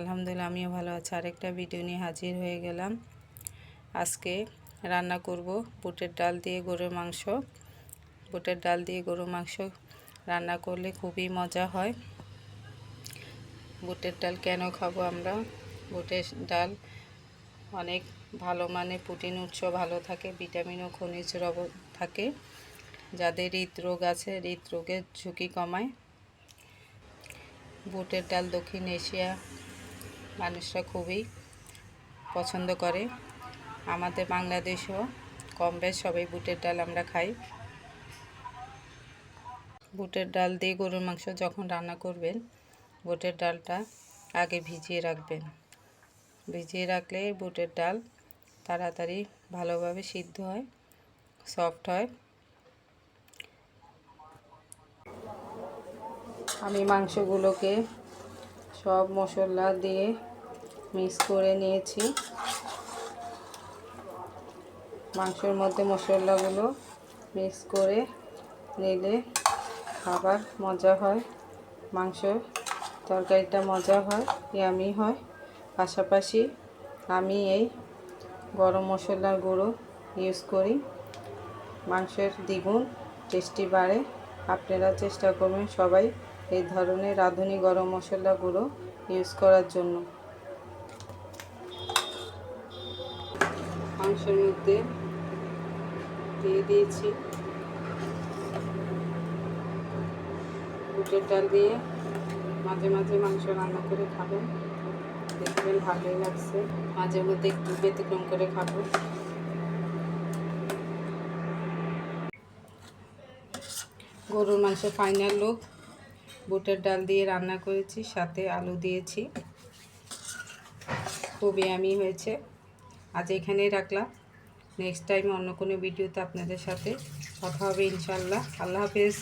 আলহামদুলিল্লাহ, আমিও ভালো আছি। আরেকটা ভিডিও নিয়ে হাজির হয়ে গেলাম। আজকে রান্না করব বুটের ডাল দিয়ে গরুর মাংস। বুটের ডাল দিয়ে গরুর মাংস রান্না করলে খুবই মজা হয়। বুটের ডাল কেন খাব আমরা? বুটের ডাল অনেক ভালো মানে প্রোটিন উৎস, ভালো থাকে, ভিটামিন ও খনিজ রব থাকে। যাদের হৃদরোগ আছে, হৃদরোগের ঝুঁকি কমায়। বুটের ডাল দক্ষিণ এশিয়া মানুষরা খুবই পছন্দ করে। আমাদের বাংলাদেশেও কম বেশ সবাই বুটের ডাল আমরা খাই। বুটের ডাল দিয়ে গরুর মাংস যখন রান্না করবেন, বুটের ডালটা আগে ভিজিয়ে রাখবেন। ভিজিয়ে রাখলে বুটের ডাল তাড়াতাড়ি ভালোভাবে সিদ্ধ হয়, সফট হয়। আমি মাংসগুলোকে সব মশলা দিয়ে মিক্স করে নিয়েছি। মাংসের মধ্যে মশলাগুলো মিক্স করে নিলে খাবার মজা হয়। মাংস তরকারিটা মজা হয়, ইয়ামি হয়। পাশাপাশি আমি এই গরম মশলার গুঁড়ো ইউজ করি। মাংসের দ্বিগুণ টেস্টি বাড়ে। আপনারা চেষ্টা করবেন সবাই এই ধরনের রাঁধুনি গরম মশলা গুঁড়ো ইউজ করার জন্য। মাংসের মধ্যে দিয়ে দিয়েছি। বুটের ডাল দিয়ে মাঝে মাঝে মাংস রান্না করে খাবেন দেখবেন ভালোই লাগছে। মাঝে মধ্যে একটু ব্যতিক্রম করে খাব। গরুর মাংস ফাইনাল লুক বুটের ডাল দিয়ে রান্না করেছি, সাথে আলু দিয়েছি। খুবই আমি হয়েছে। আজ এখানেই রাখলাম। নেক্সট টাইম অন্য কোনো ভিডিওতে আপনাদের সাথে কথা হবে ইনশাল্লাহ আল্লাহ হাফেজ।